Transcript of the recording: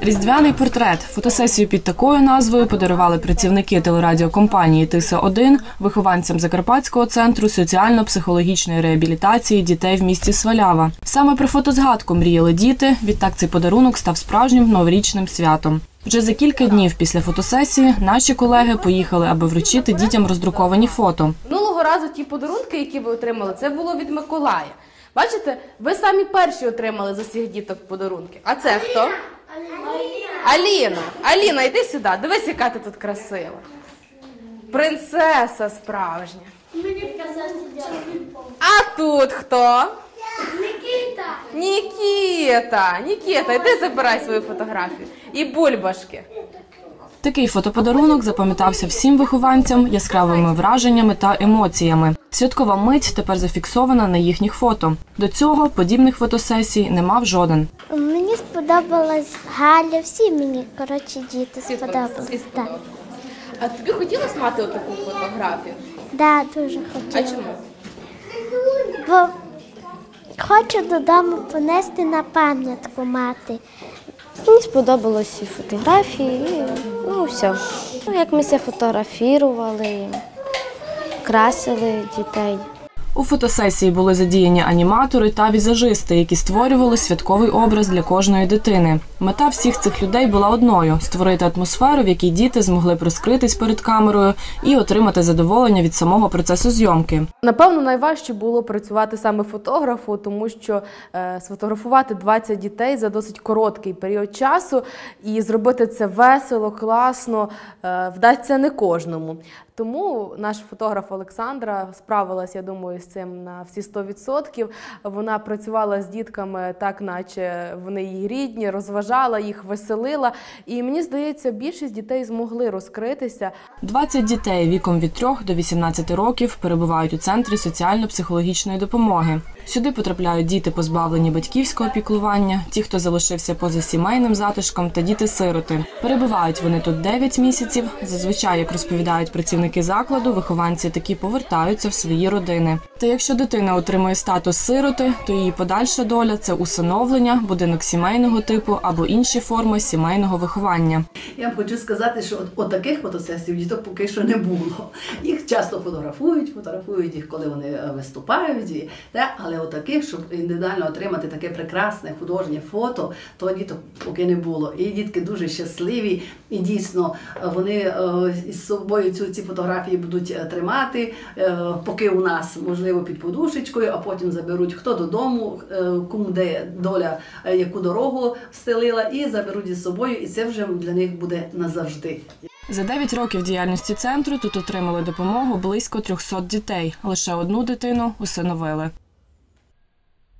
Різдвяний портрет. Фотосесію під такою назвою подарували працівники телерадіокомпанії Тиса 1 вихованцям Закарпатського центру соціально-психологічної реабілітації дітей в місті Свалява. Саме про фотозгадку мріяли діти. Відтак цей подарунок став справжнім новорічним святом. Вже за кілька днів після фотосесії наші колеги поїхали, аби вручити дітям роздруковані фото. Минулого разу ті подарунки, які ви отримали, це було від Миколая. Бачите, ви самі перші отримали за всіх діток подарунки. А це хто? Аліна. Аліна, йди сюди. Дивись, яка ти тут красива. Принцеса справжня. А тут хто? Никита! Нікіта. Нікіта, йди забирай свою фотографію. І бульбашки. Такий фотоподарунок запам'ятався всім вихованцям яскравими враженнями та емоціями. Святкова мить тепер зафіксована на їхніх фото. До цього подібних фотосесій не мав жоден. Мені сподобалась Галя, всі мені, коротше, діти сподобались. Так. А тобі хотілося мати отаку фотографію? да, дуже А чому? Бо хочу додому понести на пам'ятку мати. Мені сподобалось і фотографії, і ну все. Ну, як ми ся фотографували, красили дітей. У фотосесії були задіяні аніматори та візажисти, які створювали святковий образ для кожної дитини. Мета всіх цих людей була одною створити атмосферу, в якій діти змогли б розкритись перед камерою і отримати задоволення від самого процесу зйомки. Напевно, найважче було працювати саме фотографу, тому що е, сфотографувати 20 дітей за досить короткий період часу і зробити це весело, класно е, вдасться не кожному. Тому наш фотограф Олександра справилась, я думаю, з цим на всі 100%. Вона працювала з дітками так, наче вони її рідні, розважала їх, веселила. І мені здається, більшість дітей змогли розкритися. 20 дітей віком від 3 до 18 років перебувають у центрі соціально-психологічної допомоги. Сюди потрапляють діти, позбавлені батьківського піклування, ті, хто залишився поза сімейним затишком, та діти-сироти. Перебувають вони тут 9 місяців. Зазвичай, як розповідають працівники закладу, вихованці такі повертаються в свої родини. Та якщо дитина отримує статус сироти, то її подальша доля це усиновлення, будинок сімейного типу або інші форми сімейного виховання. Я вам хочу сказати, що от, таких фотосесій діток поки що не було. Їх часто фотографують, фотографують їх, коли вони е, виступають, та, але от таких, щоб індивідуально отримати таке прекрасне художнє фото, то діток поки не було. І дітки дуже щасливі, і дійсно е, вони е, із собою цю ці фотографії будуть е, тримати, поки у нас можливо під подушечкою, а потім заберуть хто додому, кому де доля яку дорогу стелила, і заберуть із собою, і це вже для них буде назавжди. За 9 років діяльності центру тут отримали допомогу близько 300 дітей. Лише одну дитину усиновили.